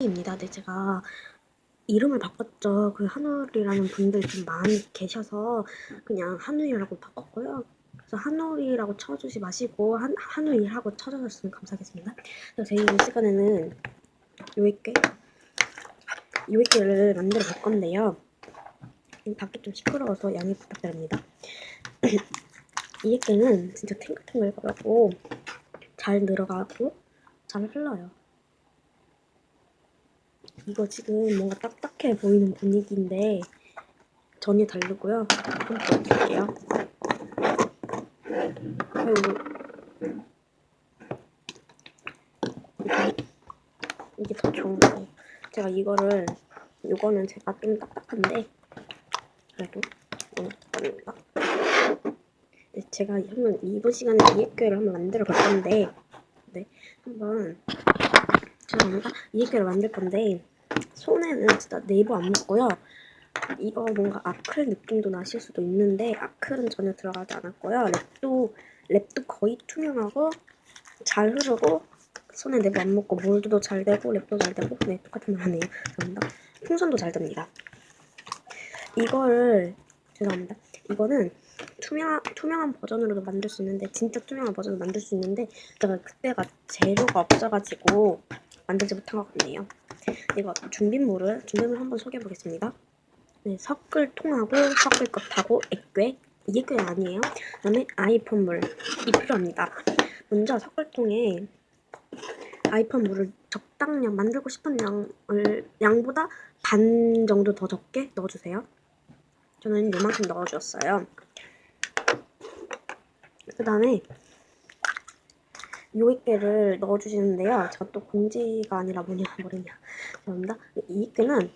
입니다. 네, 제가 이름을 바꿨죠. 그 한울이라는 분들 좀 많이 계셔서 그냥 한울이라고 바꿨고요. 그래서 한울이라고 쳐주지 마시고 한 한울이라고 쳐주셨으면 감사하겠습니다. 그래서 저희 이 시간에는 요이께 요이께를 만들어 볼 건데요. 이 밖에 좀 시끄러워서 양해 부탁드립니다. 이 액계는 진짜 탱글탱글거리고 잘 늘어가고 잘 흘러요. 이거 지금 뭔가 딱딱해 보이는 분위기인데 전혀 다르고요. 좀 보여드릴게요. 그리고 이게 더 좋은 거예요. 제가 이거를 이거는 제가 좀 딱딱한데 그래도 겁니다. 네, 제가 한번 이번 시간에 이해교를 한번 만들어 볼 건데 네 한번 죄송합니다 이해교를 만들 건데 손에는 진짜 네이버 안 묻고요. 이거 뭔가 아클 느낌도 나실 수도 있는데 아클은 전혀 들어가지 않았고요. 랩도 랩도 거의 투명하고 잘 흐르고 손에 네이버 안 묻고 몰드도 잘 되고 랩도 잘 되고 네 똑같은 말 하네요. 죄송합니다. 풍선도 잘 됩니다. 이거를 죄송합니다. 이거는 투명, 투명한 버전으로도 만들 수 있는데 진짜 투명한 버전으로 만들 수 있는데 제가 그때가 재료가 없어가지고 만들지 못한 것 같네요. 이거 준비물을 준비물 한번 소개해 보겠습니다. 네, 섞을 통하고 섞을 것하고 액괴 이게 꽤 아니에요. 그다음에 아이폰 물이 필요합니다. 먼저 섞을 통에 아이폰 물을 적당량 만들고 싶은 양을 양보다 반 정도 더 적게 넣어주세요. 저는 이만큼 넣어주었어요. 그 다음에 요익계를 넣어주시는데요. 제가 또 공지가 아니라 뭐냐 모르냐 죄송합니다. 이 액계는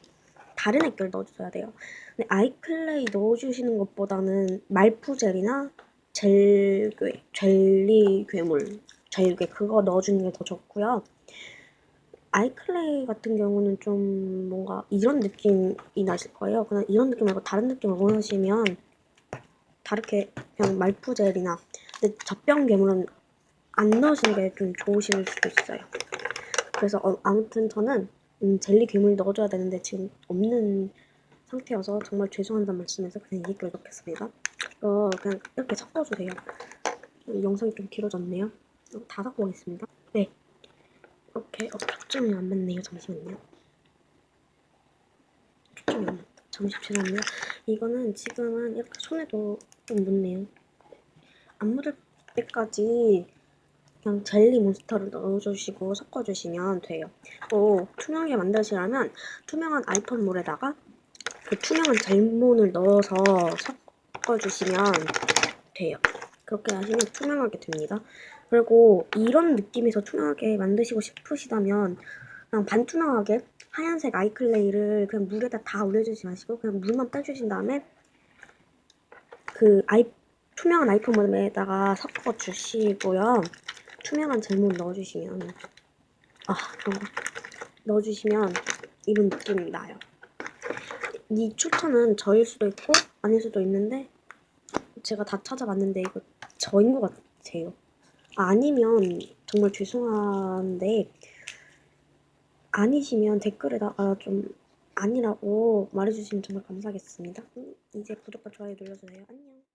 다른 액계를 넣어주셔야 돼요. 근데 아이클레이 넣어주시는 것보다는 말푸젤이나 젤괴, 젤리 괴물, 젤괴 그거 넣어주는 게 더 좋고요. 아이클레이 같은 경우는 좀 뭔가 이런 느낌이 나실 거예요. 그냥 이런 느낌 말고 다른 느낌을 원하시면 다르게 그냥 말푸젤이나 근데 젖병 괴물은 안 넣으시는 게 좀 좋으실 수도 있어요. 그래서 어, 아무튼 저는 음, 젤리 괴물 넣어줘야 되는데 지금 없는 상태여서 정말 죄송하다는 말씀에서 그냥 이 얘기를 넣겠습니다. 어, 그냥 이렇게 섞어주세요. 영상이 좀 길어졌네요. 다 섞어 보겠습니다. 네. 이렇게 어, 초점이 안 맞네요. 잠시만요. 초점이 안 맞다. 잠시 죄송합니다. 이거는 지금은 이렇게 손에도 좀 묻네요. 안 묻을 때까지 그냥 젤리 몬스터를 넣어주시고 섞어주시면 돼요. 또 투명하게 만드시려면 투명한 아이폰 물에다가 그 투명한 젤몬을 넣어서 섞어주시면 돼요. 그렇게 하시면 투명하게 됩니다. 그리고 이런 느낌에서 투명하게 만드시고 싶으시다면 그냥 반투명하게 하얀색 아이클레이를 그냥 물에다 다 올려주지 마시고 그냥 물만 빼주신 다음에 그 아이 투명한 아이폰 모델에다가 섞어 주시고요. 투명한 젤몬 넣어주시면 아 그런 거 넣어주시면 이런 느낌이 나요. 이 추천은 저일 수도 있고 아닐 수도 있는데 제가 다 찾아봤는데 이거 저인 것 같아요. 아, 아니면 정말 죄송한데 아니시면 댓글에다가 좀 아니라고 말해주시면 정말 감사하겠습니다. 음, 이제 구독과 좋아요 눌러주세요. 안녕.